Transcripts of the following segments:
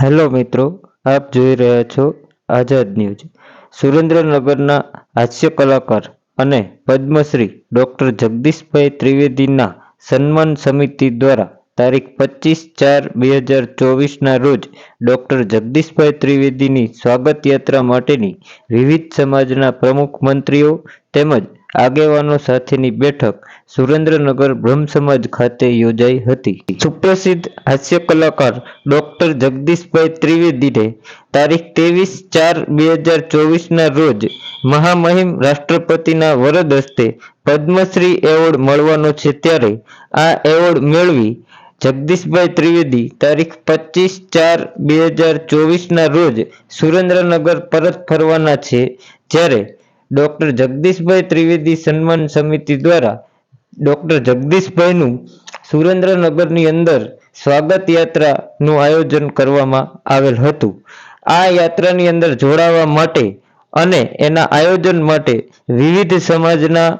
Hello મિત્રો, આપ જોઈ રહ્યા છો આઝાદ ન્યૂઝ. સુરેન્દ્રનગરના હાસ્ય કલાકાર અને પદ્મશ્રી ડોક્ટર જગદીશભાઈ ત્રિવેદીના સન્માન સમિતિ દ્વારા તારીખ પચીસ ચાર બે હજાર ચોવીસના રોજ ડોક્ટર જગદીશભાઈ ત્રિવેદીની સ્વાગત યાત્રા માટેની વિવિધ સમાજના પ્રમુખ મંત્રીઓ તેમજ આગેવાનો સાથેની બેઠક સુરેન્દ્રનગર બ્રહ્મ સમાજ ખાતે યોજાઈ હતી. સુપ્રસિદ્ધ હાસ્ય કલાકાર ડોક્ટર જગદીશભાઈ ત્રિવેદીને તારીખ ત્રેવીસ ચાર બે હજાર ચોવીસના રોજ મહામહિમ રાષ્ટ્રપતિના વરદ હસ્તે પદ્મશ્રી એવોર્ડ મળવાનો છે ત્યારે આ એવોર્ડ મેળવી જગદીશભાઈ ત્રિવેદી તારીખ પચીસ ચાર બે હજાર ચોવીસના રોજ સુરેન્દ્રનગર પરત ફરવાના છે. જ્યારે ડોક્ટર જગદીશભાઈ ત્રિવેદી સન્માન સમિતિ દ્વારા ડોક્ટર જગદીશભાઈનું સુરેન્દ્રનગરની અંદર સ્વાગત યાત્રાનું આયોજન કરવામાં આવેલ હતું. આ યાત્રાની અંદર જોડાવા માટે અને એના આયોજન માટે વિવિધ સમાજના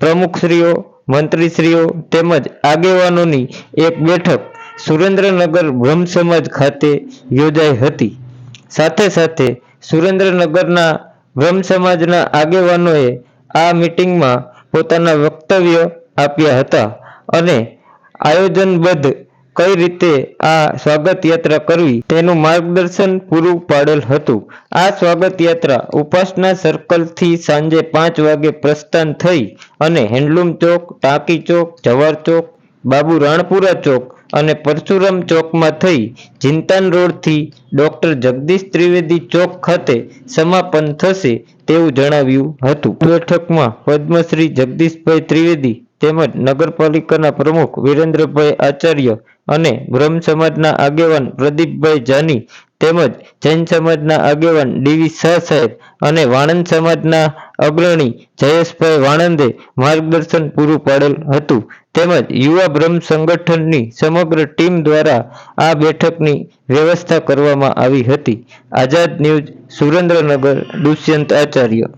પ્રમુખશ્રીઓ, મંત્રીશ્રીઓ તેમજ આગેવાનોની એક બેઠક સુરેન્દ્રનગર બ્રહ્મ સમાજ ખાતે યોજાઈ હતી. સાથે સાથે સુરેન્દ્રનગરના બ્રહ્મ સમાજના આગેવાનોએ આ મિટિંગમાં પોતાના વક્તવ્ય આપ્યા હતા અને આયોજનબદ્ધ કઈ રીતે આ સ્વાગત યાત્રા કરવી તેનું માર્ગદર્શન પૂરું પાડેલ હતું. આ સ્વાગત યાત્રા ઉપાસના સર્કલથી સાંજે પાંચ વાગે પ્રસ્થાન થઈ અને હેન્ડલૂમ ચોક, ટાંકી ચોક, જવાર ચોક, બાબુ રાણપુરા ચોક અને પરશુરામ ચોકમાં થઈ જીનતાન રોડથી ડોક્ટર જગદીશ ત્રિવેદી ચોક ખાતે સમાપન થશે તેવું જણાવ્યું હતું. બેઠકમાં પદ્મશ્રી જગદીશભાઈ ત્રિવેદી તેમજ નગરપાલિકાના પ્રમુખ વિરેન્દ્રભાઈ આચાર્ય અને બ્રહ્મ સમાજના આગેવાન પ્રદીપભાઈ જાની તેમજ જૈન સમાજના આગેવાન ડીવી શાહ સાહેબ અને વાણંદ સમાજના અગ્રણી જયેશભાઈ વાણંદે માર્ગદર્શન પૂરું પાડેલ હતું. તેમજ યુવા બ્રહ્મ સંગઠનની સમગ્ર ટીમ દ્વારા આ બેઠકની વ્યવસ્થા કરવામાં આવી હતી. આઝાદ ન્યૂઝ સુરેન્દ્રનગર, દુષ્યંત આચાર્ય.